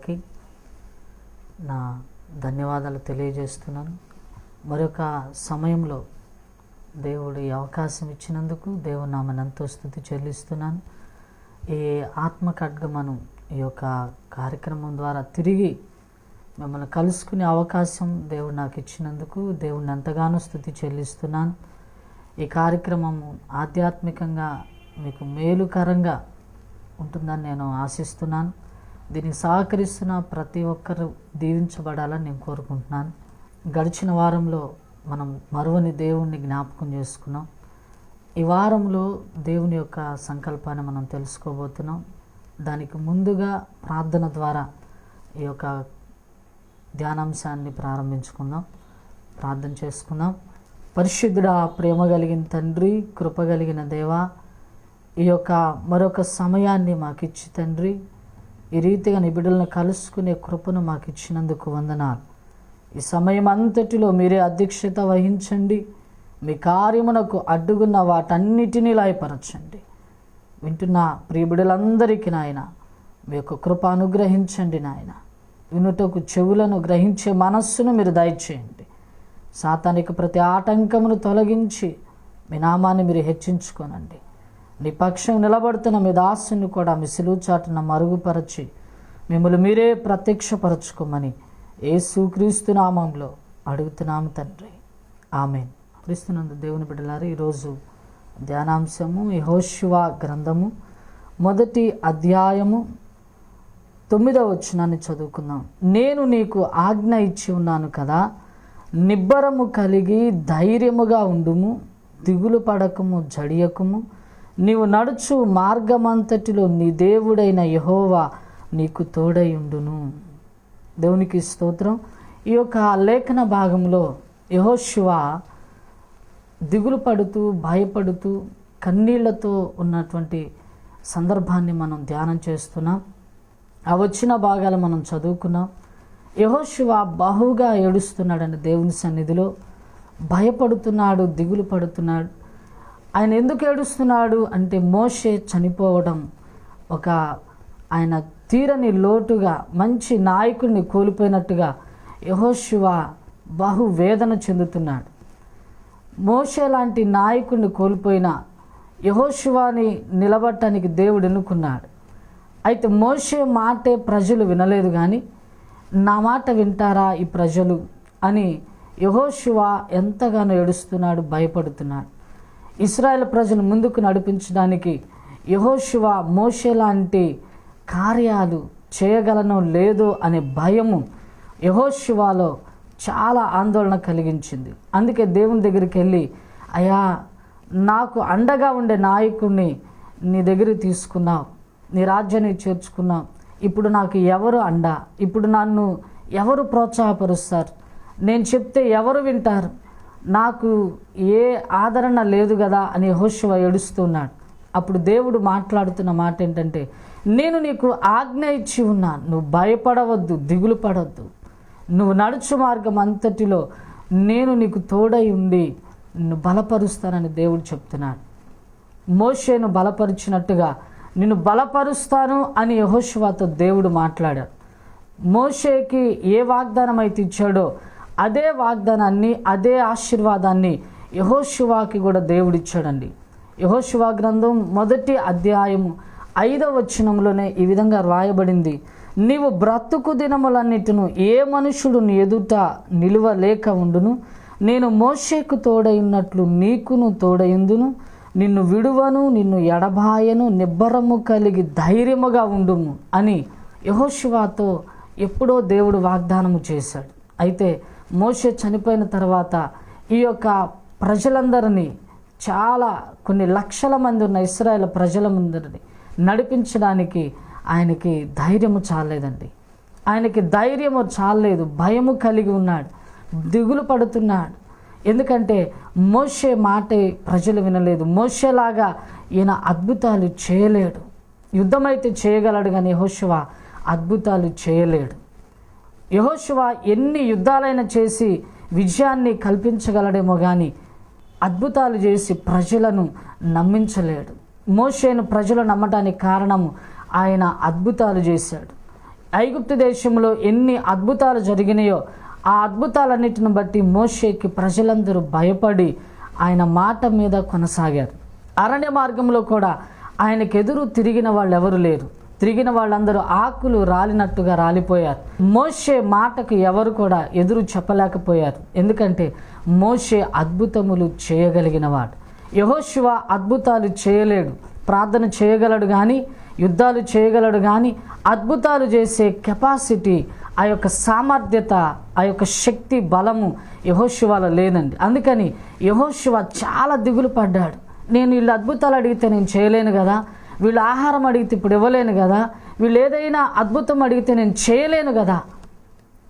అందరికీ నా ధన్యవాదాలు తెలియజేస్తున్నాను. మరొక సమయంలో దేవుడు ఈ అవకాశం ఇచ్చినందుకు దేవుడు నామని ఎంతో స్థుతి చెల్లిస్తున్నాను. ఈ ఆత్మకడ్గమనం ఈ యొక్క కార్యక్రమం ద్వారా తిరిగి మిమ్మల్ని కలుసుకునే అవకాశం దేవుడు నాకు ఇచ్చినందుకు దేవుడిని ఎంతగానో స్థుతి చెల్లిస్తున్నాను. ఈ కార్యక్రమము ఆధ్యాత్మికంగా మీకు మేలుకరంగా ఉంటుందని నేను ఆశిస్తున్నాను. దీనికి సహకరిస్తున్న ప్రతి ఒక్కరు దీవించబడాలని నేను కోరుకుంటున్నాను. గడిచిన వారంలో మనం మరువని దేవుణ్ణి జ్ఞాపకం చేసుకున్నాం. ఈ వారంలో దేవుని యొక్క సంకల్పాన్ని మనం తెలుసుకోబోతున్నాం. దానికి ముందుగా ప్రార్థన ద్వారా ఈ యొక్క ధ్యానాంశాన్ని ప్రారంభించుకుందాం. ప్రార్థన చేసుకుందాం. పరిశుద్ధుడా ప్రేమ కలిగిన తండ్రి కృప కలిగిన దేవా ఈ యొక్క మరొక సమయాన్ని మాకు ఇచ్చి తండ్రి ఈ రీతిగా నీ బిడ్డలను కలుసుకునే కృపను మాకు ఇచ్చినందుకు వందనాలు. ఈ సమయం అంతటిలో మీరే అధ్యక్షత వహించండి. మీ కార్యమునకు అడ్డుగున్న వాటన్నిటినీ లాయపరచండి. వింటున్న ప్రియబిడలందరికీ నాయన మీ యొక్క కృప అనుగ్రహించండి నాయన. వినుటకు చెవులను గ్రహించే మనస్సును మీరు దయచేయండి. సాతానికి ప్రతి ఆటంకమును తొలగించి మీ నామాన్ని మీరు హెచ్చించుకోనండి. నీ పక్షం నిలబడుతున్న మీ దాసుని కూడా మీ సిలువుచాటున మరుగుపరచి మిమ్మల్ని మీరే ప్రత్యక్షపరచుకోమని ఏసుక్రీస్తు నామంలో అడుగుతున్నాము తండ్రి. ఆమెన్. క్రీస్తునందు దేవుని బిడ్డలారు ఈరోజు ధ్యానాంశము యహోశివ గ్రంథము మొదటి అధ్యాయము తొమ్మిదవ వచనాన్ని చదువుకుందాం. నేను నీకు ఆజ్ఞ ఇచ్చి ఉన్నాను కదా నిబ్బరము కలిగి ధైర్యముగా ఉండుము దిగులు పడకము జడియకము నీవు నడుచు మార్గమంతటిలో నీ దేవుడైన యహోవా నీకు తోడై ఉండును. దేవునికి స్తోత్రం. ఈ యొక్క లేఖన భాగంలో యహోశివ దిగులు పడుతూ భయపడుతూ కన్నీళ్ళతో ఉన్నటువంటి సందర్భాన్ని మనం ధ్యానం చేస్తున్నాం. ఆ వచ్చిన భాగాలు మనం చదువుకున్నాం. యహోశివ బహుగా ఏడుస్తున్నాడని దేవుని సన్నిధిలో భయపడుతున్నాడు దిగులు పడుతున్నాడు. ఆయన ఎందుకు ఏడుస్తున్నాడు అంటే మోషే చనిపోవడం ఒక ఆయన తీరని లోటుగా మంచి నాయకుడిని కోల్పోయినట్టుగా యహోశివ బహు వేదన చెందుతున్నాడు. మోషే లాంటి నాయకుడిని కోల్పోయిన యహోశివాని నిలబట్టడానికి దేవుడు ఎన్నుకున్నాడు. అయితే మోషే మాటే ప్రజలు వినలేదు కానీ నా మాట వింటారా ఈ ప్రజలు అని యహోశివ ఎంతగానో ఏడుస్తున్నాడు భయపడుతున్నాడు. ఇస్రాయల్ ప్రజలు ముందుకు నడిపించడానికి యహోశివ మోషే లాంటి కార్యాలు చేయగలనో లేదో అనే భయము యహోశివాలో చాలా ఆందోళన కలిగించింది. అందుకే దేవుని దగ్గరికి వెళ్ళి అయ్యా నాకు అండగా ఉండే నాయకుడిని నీ దగ్గరికి తీసుకున్నావు. నీ రాజ్యాన్ని చేర్చుకున్నావు. ఇప్పుడు నాకు ఎవరు అండ? ఇప్పుడు నన్ను ఎవరు ప్రోత్సాహపరుస్తారు? నేను చెప్తే ఎవరు వింటారు? నాకు ఏ ఆదరణ లేదు కదా అని హోషువ ఏడుస్తున్నాడు. అప్పుడు దేవుడు మాట్లాడుతున్న మాట ఏంటంటే నేను నీకు ఆజ్ఞ ఇచ్చి ఉన్నా నువ్వు భయపడవద్దు దిగులు పడవద్దు నువ్వు నడుచు మార్గం అంతటిలో నేను నీకు తోడై ఉండి నిన్ను బలపరుస్తానని దేవుడు చెప్తున్నాడు. మోషేను బలపరిచినట్టుగా నిన్ను బలపరుస్తాను అని యహోశివాతో దేవుడు మాట్లాడాడు. మోషేకి ఏ వాగ్దానం అయితే ఇచ్చాడో అదే వాగ్దానాన్ని అదే ఆశీర్వాదాన్ని యహోశివాకి కూడా దేవుడిచ్చాడండి. యహోశివా గ్రంథం మొదటి అధ్యాయము ఐదవ వచనంలోనే ఈ విధంగా రాయబడింది. నీవు బ్రతుకు దినములన్నిటిను ఏ మనుషుడు నీ ఎదుట నిలువలేక ఉండును? నేను మోషేకు తోడైనట్లు నీకును తోడైందును? నిన్ను విడువను నిన్ను ఎడబాయను నిబ్బరము కలిగి ధైర్యముగా ఉండుము అని యహోశివాతో ఎప్పుడో దేవుడు వాగ్దానము చేశాడు. అయితే మోషే చనిపోయిన తర్వాత ఈ యొక్క ప్రజలందరినీ చాలా కొన్ని లక్షల మంది ఉన్న ఇస్రాయేల్ ప్రజల ముందరిని నడిపించడానికి ఆయనకి ధైర్యము చాలేదండి. ఆయనకి ధైర్యము చాలేదు భయము కలిగి ఉన్నాడు దిగులు పడుతున్నాడు. ఎందుకంటే మోషే మాటే ప్రజలు వినలేదు. మోషేలాగా ఈయన అద్భుతాలు చేయలేడు. యుద్ధమైతే చేయగలడు కానీ హోషవా అద్భుతాలు చేయలేడు. యహోశివ ఎన్ని యుద్ధాలైనా చేసి విజయాన్ని కల్పించగలడేమో కానీ అద్భుతాలు చేసి ప్రజలను నమ్మించలేడు. మోషేను ప్రజలు నమ్మటానికి కారణము ఆయన అద్భుతాలు చేశాడు. ఐగుప్తు దేశంలో ఎన్ని అద్భుతాలు జరిగినాయో ఆ అద్భుతాలన్నిటిని బట్టి మోషేకి ప్రజలందరూ భయపడి ఆయన మాట మీద కొనసాగారు. అరణ్య మార్గంలో కూడా ఆయనకు ఎదురు తిరిగిన వాళ్ళు ఎవరు లేరు. తిరిగిన వాళ్ళందరూ ఆకులు రాలినట్టుగా రాలిపోయారు. మోషే మాటకు ఎవరు కూడా ఎదురు చెప్పలేకపోయారు. ఎందుకంటే మోషే అద్భుతములు చేయగలిగినవాడు. యహోశివ అద్భుతాలు చేయలేడు. ప్రార్థన చేయగలడు కానీ యుద్ధాలు చేయగలడు కానీ అద్భుతాలు చేసే కెపాసిటీ ఆ యొక్క సామర్థ్యత ఆ యొక్క శక్తి బలము యహోశివాలో లేదండి. అందుకని యహోశివ చాలా దిగులు పడ్డాడు. నేను వీళ్ళు అద్భుతాలు అడిగితే నేను చేయలేను కదా. వీళ్ళు ఆహారం అడిగితే ఇప్పుడు ఇవ్వలేను కదా. వీళ్ళు ఏదైనా అద్భుతం అడిగితే నేను చేయలేను కదా.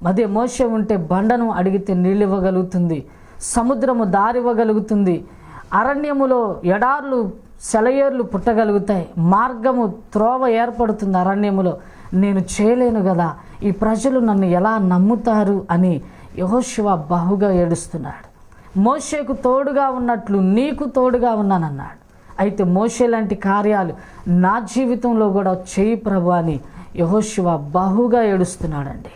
అదే మోస ఉంటే బండను అడిగితే నీళ్ళు ఇవ్వగలుగుతుంది. సముద్రము దారివ్వగలుగుతుంది అరణ్యములో ఎడార్లు సెలయేర్లు పుట్టగలుగుతాయి. మార్గము త్రోవ ఏర్పడుతుంది అరణ్యములో. నేను చేయలేను కదా. ఈ ప్రజలు నన్ను ఎలా నమ్ముతారు అని యహోశివ బహుగా ఏడుస్తున్నాడు. మోషేకు తోడుగా ఉన్నట్లు నీకు తోడుగా ఉన్నానన్నాడు. అయితే మోషే లాంటి కార్యాలు నా జీవితంలో కూడా చేయి ప్రభు అని యహోశివ బహుగా ఏడుస్తున్నాడండి.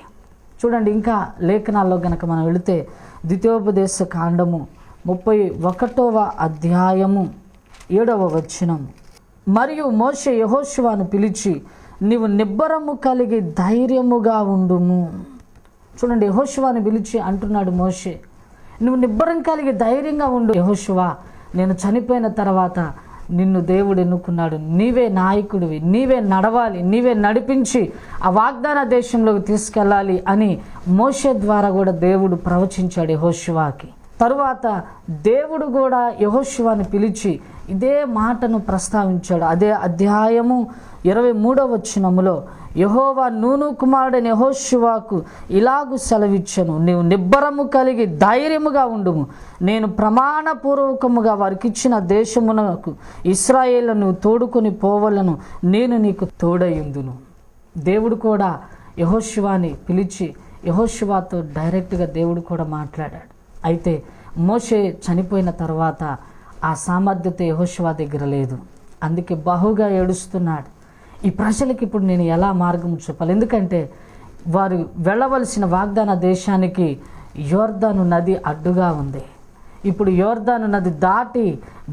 చూడండి ఇంకా లేఖనాల్లో గనక మనం వెళితే ద్వితీయోపదేశ కాండము ముప్పై ఒకటవ అధ్యాయము ఏడవ వచనము మరియు మోషే యహోశివాను పిలిచి నీవు నిబ్బరము కలిగి ధైర్యముగా ఉండుము. చూడండి యహోశివాని పిలిచి అంటున్నాడు మోషే నువ్వు నిబ్బరం కలిగి ధైర్యంగా ఉండు యహోశివా నేను చనిపోయిన తర్వాత నిన్ను దేవుడు ఎన్నుకున్నాడు. నీవే నాయకుడివి. నీవే నడవాలి. నీవే నడిపించి ఆ వాగ్దాన దేశంలోకి తీసుకెళ్ళాలి అని మోషే ద్వారా కూడా దేవుడు ప్రవచించాడు యహోశివాకి తరువాత దేవుడు కూడా యహోశివాని పిలిచి ఇదే మాటను ప్రస్తావించాడు. అదే అధ్యాయము ఇరవై మూడవ వచనములో యహోవా నూను కుమారుడైన యహోశివాకు ఇలాగు సెలవిచ్చను. నీవు నిబ్బరము కలిగి ధైర్యముగా ఉండుము. నేను ప్రమాణపూర్వకముగా వారికి ఇచ్చిన దేశమునకు ఇస్రాయేళ్ళను తోడుకొని పోవలను నేను నీకు తోడయుందును. దేవుడు కూడా యహోశివాని పిలిచి యహోశివాతో డైరెక్ట్గా దేవుడు కూడా మాట్లాడాడు. అయితే మోషే చనిపోయిన తర్వాత ఆ సామర్థ్యత యహోశివా దగ్గర లేదు. అందుకే బహుగా ఏడుస్తున్నాడు. ఈ ప్రజలకి ఇప్పుడు నేను ఎలా మార్గం చెప్పాలి? ఎందుకంటే వారు వెళ్ళవలసిన వాగ్దాన దేశానికి యోర్దాను నది అడ్డుగా ఉంది. ఇప్పుడు యోర్దాను నది దాటి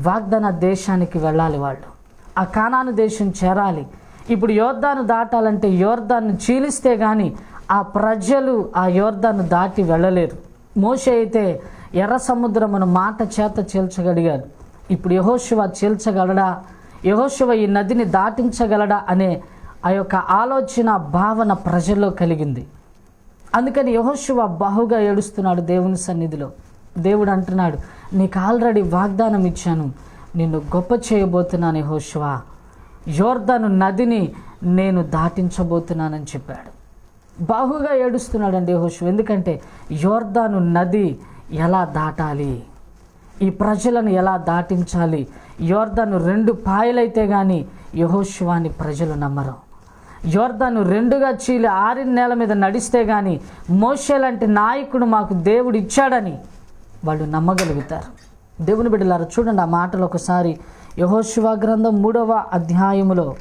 వాగ్దాన దేశానికి వెళ్ళాలి వాళ్ళు. ఆ కానాను దేశం చేరాలి. ఇప్పుడు యోర్దాను దాటాలంటే యోర్దాను చీలిస్తే కానీ ఆ ప్రజలు ఆ యోర్దాను దాటి వెళ్ళలేరు. మోషే అయితే ఎర్ర సముద్రమును మాట చేత చీల్చగలిగాడు. ఇప్పుడు యహోశివ చీల్చగలడా? యహోశివ ఈ నదిని దాటించగలడా అనే ఆ యొక్క ఆలోచన భావన ప్రజల్లో కలిగింది. అందుకని యహోశివ బాహుగా ఏడుస్తున్నాడు దేవుని సన్నిధిలో. దేవుడు అంటున్నాడు నీకు ఆల్రెడీ వాగ్దానం ఇచ్చాను. నిన్ను గొప్ప చేయబోతున్నాను యహోశివ యోర్దాను నదిని నేను దాటించబోతున్నానని చెప్పాడు. బాహుగా ఏడుస్తున్నాడండి యహోశివ ఎందుకంటే యోర్దాను నది ఎలా దాటాలి? ఈ ప్రజలను ఎలా దాటించాలి? యోర్ధను రెండు పాయలైతే కానీ యహోశివాని ప్రజలు నమ్మరు. యోర్ధను రెండుగా చీలి ఆరిన నేల మీద నడిస్తే కానీ మోషే లాంటి నాయకుడు మాకు దేవుడు ఇచ్చాడని వాళ్ళు నమ్మగలుగుతారు. దేవుని బిడ్డలారు చూడండి ఆ మాటలు ఒకసారి యహోశివ గ్రంథం మూడవ అధ్యాయములో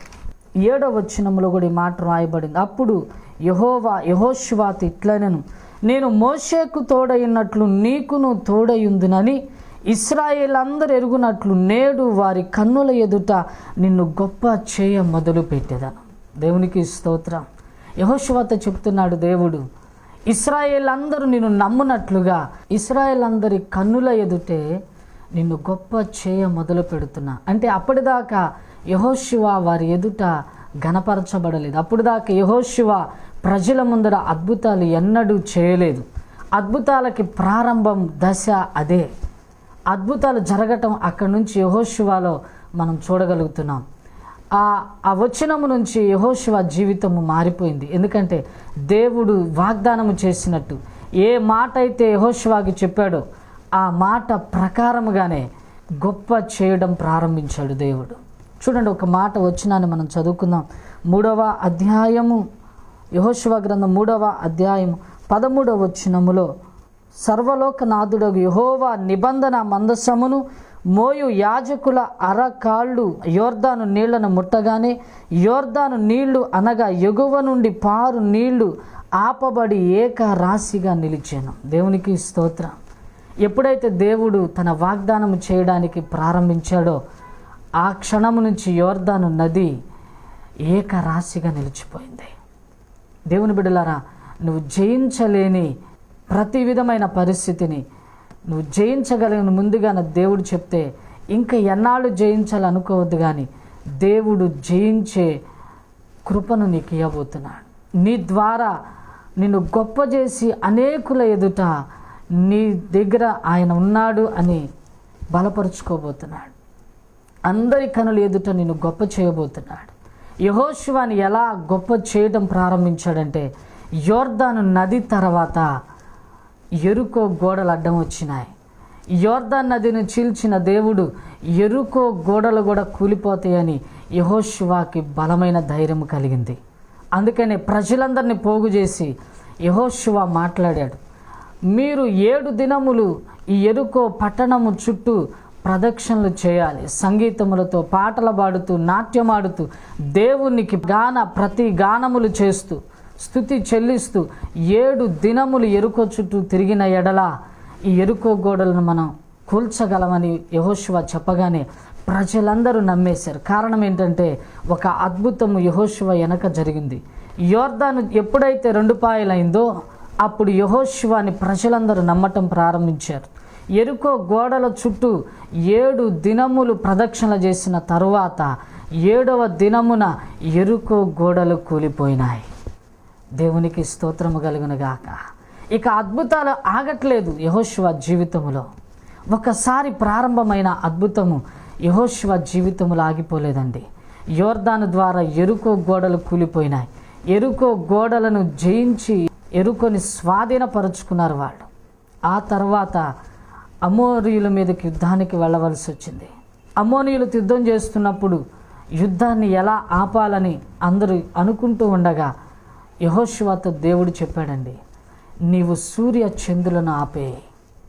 ఏడవ వచ్చినములో కూడా ఈ మాట రాయబడింది. అప్పుడు యహోవా యహోశివాతి ఇట్లనను నేను మోషేకు తోడయినట్లు నీకును తోడయుందునని ఇస్రాయేల్ అందరు ఎరుగునట్లు నేడు వారి కన్నుల ఎదుట నిన్ను గొప్ప చేయ మొదలు పెట్టేదా. దేవునికి స్తోత్రం. యహోశివత చెప్తున్నాడు దేవుడు ఇస్రాయేల్ అందరూ నిన్ను నమ్మునట్లుగా ఇస్రాయేల్ అందరి కన్నుల ఎదుటే నిన్ను గొప్ప చేయ మొదలు పెడుతున్నా. అంటే అప్పటిదాకా యహోశివ వారి ఎదుట గణపరచబడలేదు అప్పుడు దాకా యహోశివ ప్రజల ముందర అద్భుతాలు ఎన్నడూ చేయలేదు. అద్భుతాలకి ప్రారంభం దశ అదే. అద్భుతాలు జరగటం అక్కడి నుంచి యహోశివాలో మనం చూడగలుగుతున్నాం. ఆ ఆ వచనము నుంచి యహోశివ జీవితము మారిపోయింది. ఎందుకంటే దేవుడు వాగ్దానము చేసినట్టు. ఏ మాట అయితే యహోశివాకి చెప్పాడో ఆ మాట ప్రకారముగానే గొప్ప చేయడం ప్రారంభించాడు దేవుడు. చూడండి ఒక మాట వచ్చినాన్ని మనం చదువుకుందాం. మూడవ అధ్యాయము యహోశివ గ్రంథం మూడవ అధ్యాయం పదమూడవ వచ్చినములో సర్వలోకనాథుడగు యహోవా నిబంధన మందసమును మోయు యాజకుల అరకాళ్ళు యోర్దాను నీళ్ళను ముట్టగానే యోర్దాను నీళ్ళు అనగా ఎగువ నుండి పారు నీళ్ళు ఆపబడి ఏక రాశిగా నిలిచాను. దేవునికి స్తోత్రం. ఎప్పుడైతే దేవుడు తన వాగ్దానం చేయడానికి ప్రారంభించాడో ఆ క్షణం నుంచి యోర్దాను నది ఏకరాశిగా నిలిచిపోయింది. దేవుని బిడ్డలారా నువ్వు జయించలేని ప్రతి విధమైన పరిస్థితిని నువ్వు జయించగలిగిన ముందుగా నా దేవుడు చెప్తే ఇంకా ఎన్నాళ్ళు జయించాలనుకోవద్దు కానీ దేవుడు జయించే కృపను నీకు ఇవ్వబోతున్నాడు. నీ ద్వారా నిన్ను గొప్ప చేసి అనేకుల ఎదుట నీ దగ్గర ఆయన ఉన్నాడు అని బలపరుచుకోబోతున్నాడు. అందరి కనుల ఎదుట నిన్ను గొప్ప చేయబోతున్నాడు. యహోశివాని ఎలా గొప్ప చేయడం ప్రారంభించాడంటే యోర్దాను నది తర్వాత ఎరుకో గోడలు అడ్డం వచ్చినాయి. యోర్దాన్ నదిని చీల్చిన దేవుడు ఎరుకో గోడలు కూడా కూలిపోతాయని యహోశివాకి బలమైన ధైర్యం కలిగింది. అందుకని ప్రజలందరినీ పోగు చేసి యహోశివ మాట్లాడాడు. మీరు ఏడు దినములు ఈ ఎరుకో పట్టణము చుట్టూ ప్రదక్షిణలు చేయాలి. సంగీతములతో పాటలు పాడుతూ నాట్యమాడుతూ దేవునికి గాన ప్రతి గానములు చేస్తూ స్థుతి చెల్లిస్తూ ఏడు దినములు ఎరుకో చుట్టూ తిరిగిన ఎడల ఈ ఎరుకో గోడలను మనం కూల్చగలమని యహోశివ చెప్పగానే ప్రజలందరూ నమ్మేశారు. కారణం ఏంటంటే ఒక అద్భుతము యహోశివ వెనక జరిగింది. యోర్దాను ఎప్పుడైతే రెండు పాయలైందో అప్పుడు యహోశివాని ప్రజలందరూ నమ్మటం ప్రారంభించారు. ఎరుకో గోడల చుట్టూ ఏడు దినములు ప్రదక్షిణ చేసిన తరువాత ఏడవ దినమున ఎరుకో గోడలు కూలిపోయినాయి. దేవునికి స్తోత్రము కలుగును గాక ఇక అద్భుతాలు ఆగట్లేదు యహోశివ జీవితములో. ఒకసారి ప్రారంభమైన అద్భుతము యహోశివ జీవితములో ఆగిపోలేదండి. యోర్దాను ద్వారా ఎరుకో గోడలు కూలిపోయినాయి. ఎరుకో గోడలను జయించి ఎరుకొని స్వాధీనపరుచుకున్నారు వాళ్ళు. ఆ తర్వాత అమోరియుల మీదకి యుద్ధానికి వెళ్ళవలసి వచ్చింది. అమోనియులు యుద్ధం చేస్తున్నప్పుడు యుద్ధాన్ని ఎలా ఆపాలని అందరూ అనుకుంటూ ఉండగా యహోశివాతో దేవుడు చెప్పాడండి నీవు సూర్య చంద్రులను ఆపే.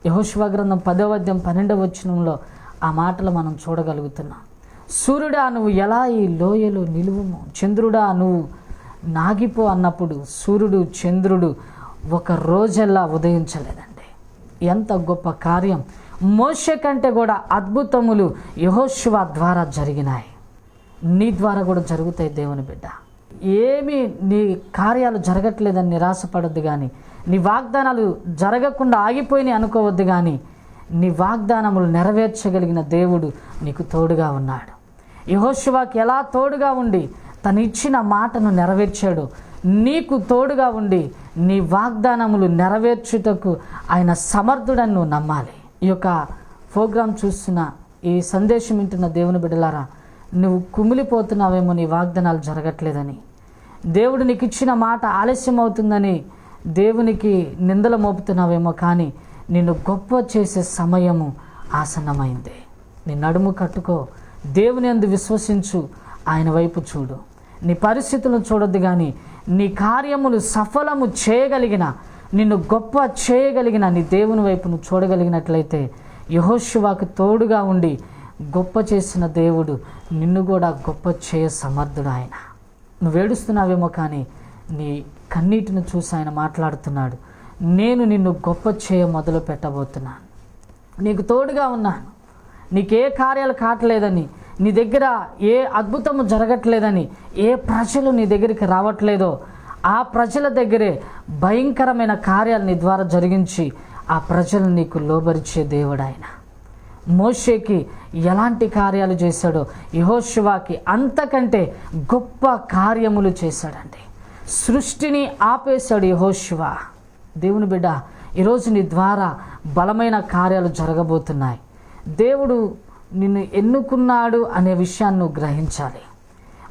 యహోశివ గ్రంథం పదవ అధ్యాయం పన్నెండవ వచనంలో ఆ మాటలు మనం చూడగలుగుతున్నాం. సూర్యుడా నువ్వు ఎలా ఈ లోయలో నిలువుము? చంద్రుడా నువ్వు నాగిపో అన్నప్పుడు సూర్యుడు చంద్రుడు ఒక రోజల్లా ఉదయించలేదండి. ఎంత గొప్ప కార్యం! మోష కంటే కూడా అద్భుతములు యహోశివ ద్వారా జరిగినాయి. నీ ద్వారా కూడా జరుగుతాయి దేవుని బిడ్డ. ఏమి నీ కార్యాలు జరగట్లేదని నిరాశపడద్దు కానీ నీ వాగ్దానాలు జరగకుండా ఆగిపోయినాయి అనుకోవద్దు కానీ నీ వాగ్దానములు నెరవేర్చగలిగిన దేవుడు నీకు తోడుగా ఉన్నాడు. యహోశివాకి ఎలా తోడుగా ఉండి తను ఇచ్చిన మాటను నెరవేర్చాడు నీకు తోడుగా ఉండి నీ వాగ్దానములు నెరవేర్చుటకు ఆయన సమర్థుడని నువ్వు నమ్మాలి. ఈ యొక్క ప్రోగ్రాం చూస్తున్న ఈ సందేశం వింటున్న దేవుని బిడ్డలారా నువ్వు కుమిలిపోతున్నావేమో నీ వాగ్దానాలు జరగట్లేదని. దేవుడు నీకు ఇచ్చిన మాట ఆలస్యం అవుతుందని దేవునికి నిందలు మోపుతున్నావేమో కానీ నిన్ను గొప్ప చేసే సమయము ఆసన్నమైంది. నీ నడుము కట్టుకో. దేవుని అందు విశ్వసించు. ఆయన వైపు చూడు. నీ పరిస్థితులను చూడొద్దు కానీ నీ కార్యములు సఫలము చేయగలిగిన నిన్ను గొప్ప చేయగలిగిన నీ దేవుని వైపు నువ్వు చూడగలిగినట్లయితే యహోశివాకు తోడుగా ఉండి గొప్ప చేసిన దేవుడు నిన్ను కూడా గొప్ప చేయ సమర్థుడు ఆయన. నువ్వు ఏడుస్తున్నావేమో కానీ నీ కన్నీటిని చూసి ఆయన మాట్లాడుతున్నాడు. నేను నిన్ను గొప్ప చేయ మొదలు పెట్టబోతున్నాను. నీకు తోడుగా ఉన్నాను. నీకే కార్యాలు కావట్లేదని నీ దగ్గర ఏ అద్భుతము జరగట్లేదని ఏ ప్రజలు నీ దగ్గరికి రావట్లేదో ఆ ప్రజల దగ్గరే భయంకరమైన కార్యాలు నీ ద్వారా జరిగించి ఆ ప్రజలు నీకు లోబరిచే దేవుడు ఆయన. మోషేకి ఎలాంటి కార్యాలు చేశాడో యహోశివాకి అంతకంటే గొప్ప కార్యములు చేశాడండి. సృష్టిని ఆపేశాడు యహోశివ దేవుని బిడ్డ ఈరోజు నీ ద్వారా బలమైన కార్యాలు జరగబోతున్నాయి. దేవుడు నిన్ను ఎన్నుకున్నాడు అనే విషయాన్ని నువ్వు గ్రహించాలి.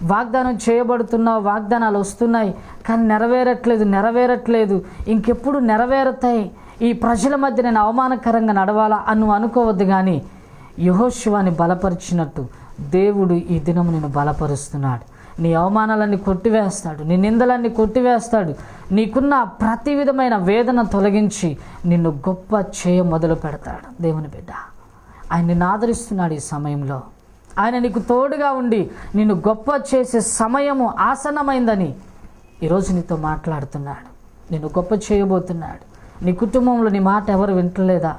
వాగ్దానం చేయబడుతున్నావు వాగ్దానాలు వస్తున్నాయి కానీ నెరవేరట్లేదు నెరవేరట్లేదు ఇంకెప్పుడు నెరవేరుతాయి? ఈ ప్రజల మధ్య నేను అవమానకరంగా నడవాలా అని అనుకోవద్దు కానీ యహోశివాని బలపరిచినట్టు దేవుడు ఈ దినం నేను బలపరుస్తున్నాడు. నీ అవమానాలన్నీ కొట్టివేస్తాడు. నీ నిందలన్నీ కొట్టివేస్తాడు. నీకున్న ప్రతి విధమైన వేదన తొలగించి నిన్ను గొప్ప చేయ మొదలు పెడతాడు. దేవుని బిడ్డ ఆయన నిన్ను ఆదరిస్తున్నాడు ఈ సమయంలో. ఆయన నీకు తోడుగా ఉండి నిన్ను గొప్ప చేసే సమయము ఆసన్నమైందని ఈరోజు నీతో మాట్లాడుతున్నాడు. నిన్ను గొప్ప చేయబోతున్నాడు. నీ కుటుంబంలో నీ మాట ఎవరు వింటలేదా?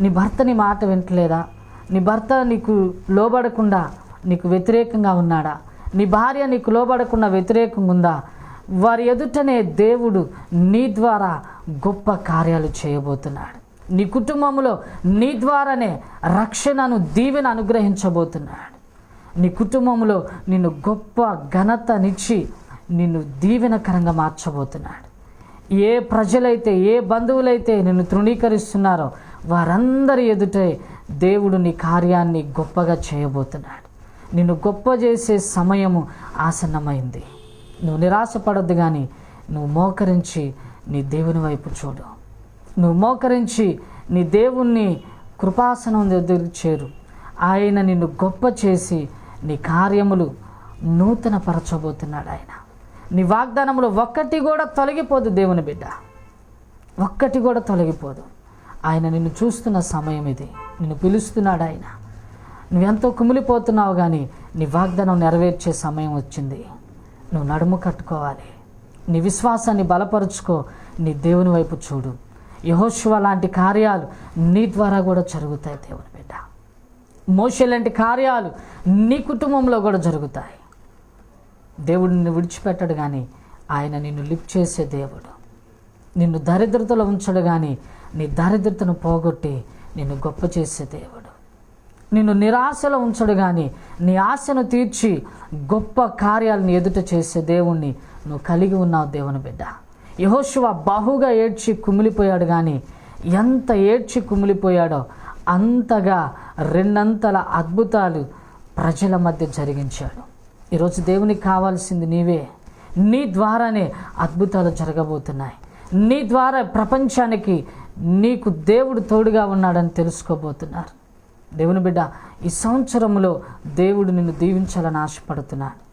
నీ భర్త నీ మాట వింటలేదా? నీ భర్త నీకు లోబడకుండా నీకు వ్యతిరేకంగా ఉన్నాడా? నీ భార్య నీకు లోబడకుండా వ్యతిరేకంగా ఉందా? వారి ఎదుటనే దేవుడు నీ ద్వారా గొప్ప కార్యాలు చేయబోతున్నాడు. నీ కుటుంబంలో నీ ద్వారానే రక్షణను దీవెన అనుగ్రహించబోతున్నాడు. నీ కుటుంబంలో నిన్ను గొప్ప ఘనతనిచ్చి నిన్ను దీవెనకరంగా మార్చబోతున్నాడు. ఏ ప్రజలైతే ఏ బంధువులైతే నిన్ను తృణీకరిస్తున్నారో వారందరి ఎదుటే దేవుడు నీ కార్యాన్ని గొప్పగా చేయబోతున్నాడు. నిన్ను గొప్ప చేసే సమయము ఆసన్నమైంది. నువ్వు నిరాశపడద్దు కానీ నువ్వు మోకరించి నీ దేవుని వైపు చూడు. నువ్వు మోకరించి నీ దేవుణ్ణి కృపాసనం దగ్గర చేరు. ఆయన నిన్ను గొప్ప చేసి నీ కార్యములు నూతన పరచబోతున్నాడు ఆయన. నీ వాగ్దానంలో ఒక్కటి కూడా తొలగిపోదు దేవుని బిడ్డ. ఒక్కటి కూడా తొలగిపోదు. ఆయన నిన్ను చూస్తున్న సమయం ఇది. నిన్ను పిలుస్తున్నాడు ఆయన. నువ్వెంతో కుమిలిపోతున్నావు కానీ నీ వాగ్దానం నెరవేర్చే సమయం వచ్చింది. నువ్వు నడుము కట్టుకోవాలి. నీ విశ్వాసాన్ని బలపరుచుకో. నీ దేవుని వైపు చూడు. యహోశివ లాంటి కార్యాలు నీ ద్వారా కూడా జరుగుతాయి దేవుని బిడ్డ. మోషే లాంటి కార్యాలు నీ కుటుంబంలో కూడా జరుగుతాయి. దేవుడు నిన్ను విడిచిపెట్టడు కానీ ఆయన నిన్ను లిఫ్ట్ చేసే దేవుడు. నిన్ను దరిద్రతలో ఉంచడు కానీ నీ దరిద్రతను పోగొట్టి నిన్ను గొప్ప చేసే దేవుడు. నిన్ను నిరాశలో ఉంచడు కానీ నీ ఆశను తీర్చి గొప్ప కార్యాలను ఎదుట చేసే దేవుణ్ణి నువ్వు కలిగి ఉన్నావు దేవుని బిడ్డ. యహోశివ బహుగా ఏడ్చి కుమిలిపోయాడు కానీ ఎంత ఏడ్చి కుమిలిపోయాడో అంతగా రెండంతల అద్భుతాలు ప్రజల మధ్య జరిగించాడు. ఈరోజు దేవునికి కావాల్సింది నీవే. నీ ద్వారానే అద్భుతాలు జరగబోతున్నాయి. నీ ద్వారా ప్రపంచానికి నీకు దేవుడు తోడుగా ఉన్నాడని తెలుసుకోబోతున్నారు. దేవుని బిడ్డ ఈ సంవత్సరంలో దేవుడు నిన్ను దీవించాలని ఆశపడుతున్నాడు.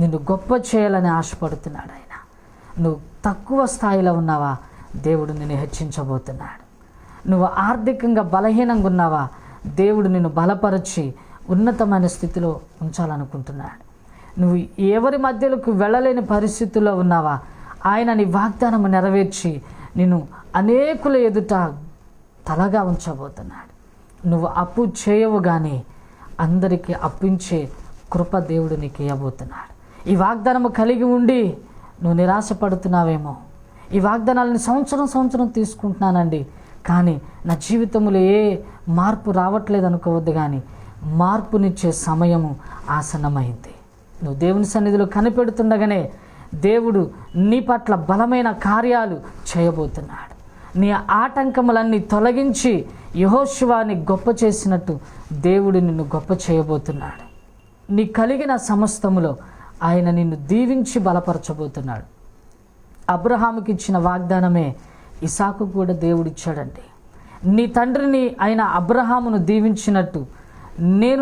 నిన్ను గొప్ప చేయాలని ఆశపడుతున్నాడు ఆయన. నువ్వు తక్కువ స్థాయిలో ఉన్నావా? దేవుడు నిన్ను హెచ్చించబోతున్నాడు. నువ్వు ఆర్థికంగా బలహీనంగా ఉన్నావా? దేవుడు నిన్ను బలపరిచి ఉన్నతమైన స్థితిలో ఉంచాలనుకుంటున్నాడు. నువ్వు ఎవరి మధ్యలోకి వెళ్ళలేని పరిస్థితుల్లో ఉన్నావా? ఆయన నీ వాగ్దానము నెరవేర్చి నేను అనేకుల ఎదుట తలగా ఉంచబోతున్నాడు. నువ్వు అప్పు చేయవు కానీ అందరికీ అప్పించే కృప దేవుడు నీకు ఇవ్వబోతున్నాడు ఈ వాగ్దానము కలిగి ఉండి నువ్వు నిరాశపడుతున్నావేమో? ఈ వాగ్దానాలను సంవత్సరం సంవత్సరం తీసుకుంటున్నానండి. కానీ నా జీవితంలో ఏ మార్పు రావట్లేదు అనుకోవద్దు కానీ మార్పునిచ్చే సమయము ఆసన్నమైంది. నువ్వు దేవుని సన్నిధిలో కనిపెడుతుండగానే దేవుడు నీ పట్ల బలమైన కార్యాలు చేయబోతున్నాడు. నీ ఆటంకములన్నీ తొలగించి యహోశివాన్ని గొప్ప చేసినట్టు దేవుడు నిన్ను గొప్ప చేయబోతున్నాడు. నీ కలిగిన సమస్తములో ఆయన నిన్ను దీవించి బలపరచబోతున్నాడు. అబ్రహాముకి ఇచ్చిన వాగ్దానమే ఇసాకు కూడా దేవుడిచ్చాడండి. నీ తండ్రిని ఆయన అబ్రహామును దీవించినట్టు నేను